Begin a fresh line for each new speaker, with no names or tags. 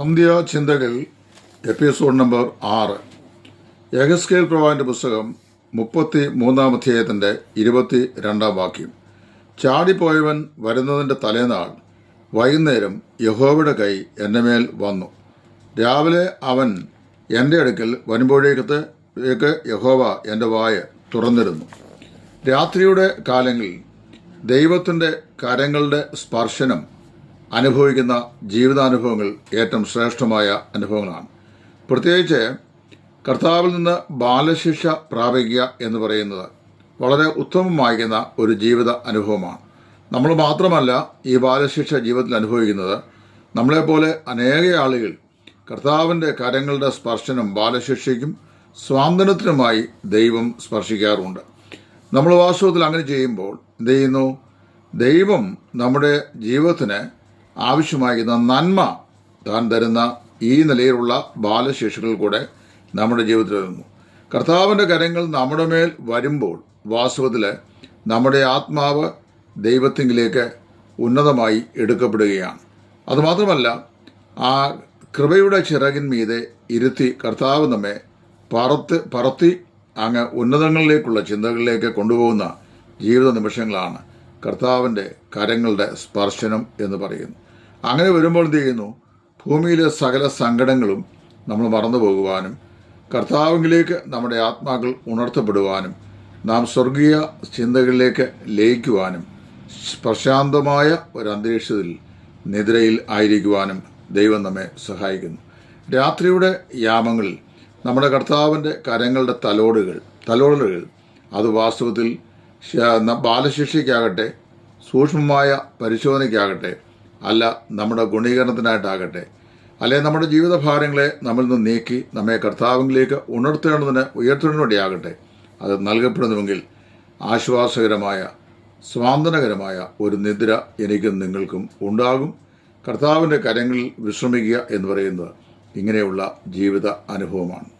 സന്ധ്യ ചിന്തകൾ episode number ആറ്. യഹസ്കേൽ പ്രവാന്റെ പുസ്തകം മുപ്പത്തി മൂന്നാം അധ്യായത്തിന്റെ ഇരുപത്തി രണ്ടാം വാക്യം. ചാടിപ്പോയവൻ വരുന്നതിന്റെ തലേനാൾ വൈകുന്നേരം യഹോവയുടെ കൈ എന്റെ മേൽ വന്നു. രാവിലെ അവൻ എന്റെ അടുക്കൽ വരുമ്പോഴേക്കത്തേക്ക് യഹോവ എന്റെ വായ തുറന്നിരുന്നു രാത്രിയുടെ കാലങ്ങളിൽ ദൈവത്തിന്റെ കരങ്ങളുടെ സ്പർശനം അനുഭവിക്കുന്ന ജീവിതാനുഭവങ്ങൾ ഏറ്റവും ശ്രേഷ്ഠമായ അനുഭവങ്ങളാണ്. പ്രത്യേകിച്ച് കർത്താവിൽ നിന്ന് ബാലശിക്ഷ പ്രാപിക്കുക എന്ന് പറയുന്നത് വളരെ ഉത്തമമായിരിക്കുന്ന ഒരു ജീവിത അനുഭവമാണ്. നമ്മൾ മാത്രമല്ല ഈ ബാലശിക്ഷ ജീവിതത്തിൽ അനുഭവിക്കുന്നത് നമ്മളെപ്പോലെ അനേക ആളുകൾ കർത്താവിന്റെ കരങ്ങളുടെ സ്പർശനം ബാലശിക്ഷയ്ക്കും സ്വാതന്ത്ര്യത്തിനുമായി ദൈവം സ്പർശിക്കാറുണ്ട് നമ്മൾ വാസ്തവത്തിൽ അങ്ങനെ ചെയ്യുമ്പോൾ എന്ത് ചെയ്യുന്നു? ദൈവം നമ്മുടെ ജീവിതത്തിന് ആവശ്യമാകുന്ന നന്മ താൻ തരുന്ന ഈ നിലയിലുള്ള ബാലശേഷികൾ കൂടെ നമ്മുടെ ജീവിതത്തിൽ വരുന്നു. കർത്താവിന്റെ കരങ്ങൾ നമ്മുടെ മേൽ വരുമ്പോൾ വാസ്തവത്തിൽ നമ്മുടെ ആത്മാവ് ദൈവത്തിങ്കിലേക്ക് ഉന്നതമായി എടുക്കപ്പെടുകയാണ്. അതുമാത്രമല്ല ആ കൃപയുടെ ചിറകിന്മീതെ ഇരുത്തി കർത്താവ് നമ്മെ പറത്ത് പറത്തി അങ്ങ് ഉന്നതങ്ങളിലേക്കുള്ള ചിന്തകളിലേക്ക് കൊണ്ടുപോകുന്ന ജീവിത നിമിഷങ്ങളാണ് കർത്താവിന്റെ കരങ്ങളുടെ സ്പർശനം എന്ന് പറയുന്നു അങ്ങനെ വരുമ്പോൾ എന്ത് ചെയ്യുന്നു? ഭൂമിയിലെ സകല സങ്കടങ്ങളും നമ്മൾ മറന്നു പോകുവാനും കർത്താവിലേക്ക് നമ്മുടെ ആത്മാക്കൾ ഉണർത്തപ്പെടുവാനും നാം സ്വർഗീയ ചിന്തകളിലേക്ക് ലയിക്കുവാനും പ്രശാന്തമായ ഒരു അന്തരീക്ഷത്തിൽ നിദ്രയിൽ ആയിരിക്കുവാനും ദൈവം നമ്മെ സഹായിക്കുന്നു. രാത്രിയുടെ യാമങ്ങളിൽ നമ്മുടെ കർത്താവിന്റെ കരങ്ങളുടെ തലോടുകൾ തലോടലുകൾ അത് വാസ്തവത്തിൽ ബാലശിക്ഷയ്ക്കാകട്ടെ സൂക്ഷ്മമായ പരിശോധനയ്ക്കാകട്ടെ അല്ല നമ്മുടെ ഗുണീകരണത്തിനായിട്ടാകട്ടെ. അല്ലെ നമ്മുടെ ജീവിതഭാരങ്ങളെ നമ്മിൽ നിന്ന് നീക്കി നമ്മെ കർത്താവിലേക്ക് ഉണർത്തേണ്ടതിന് ഉയർത്തേണ്ടതിന് വേണ്ടിയാകട്ടെ അത് നൽകപ്പെടുന്നുവെങ്കിൽ ആശ്വാസകരമായ സ്വാന്തനകരമായ ഒരു നിദ്ര എനിക്കും നിങ്ങൾക്കും ഉണ്ടാകും. കർത്താവിന്റെ കരങ്ങളിൽ വിശ്രമിക്കുക എന്ന് പറയുന്നത് ഇങ്ങനെയുള്ള ജീവിത അനുഭവമാണ്.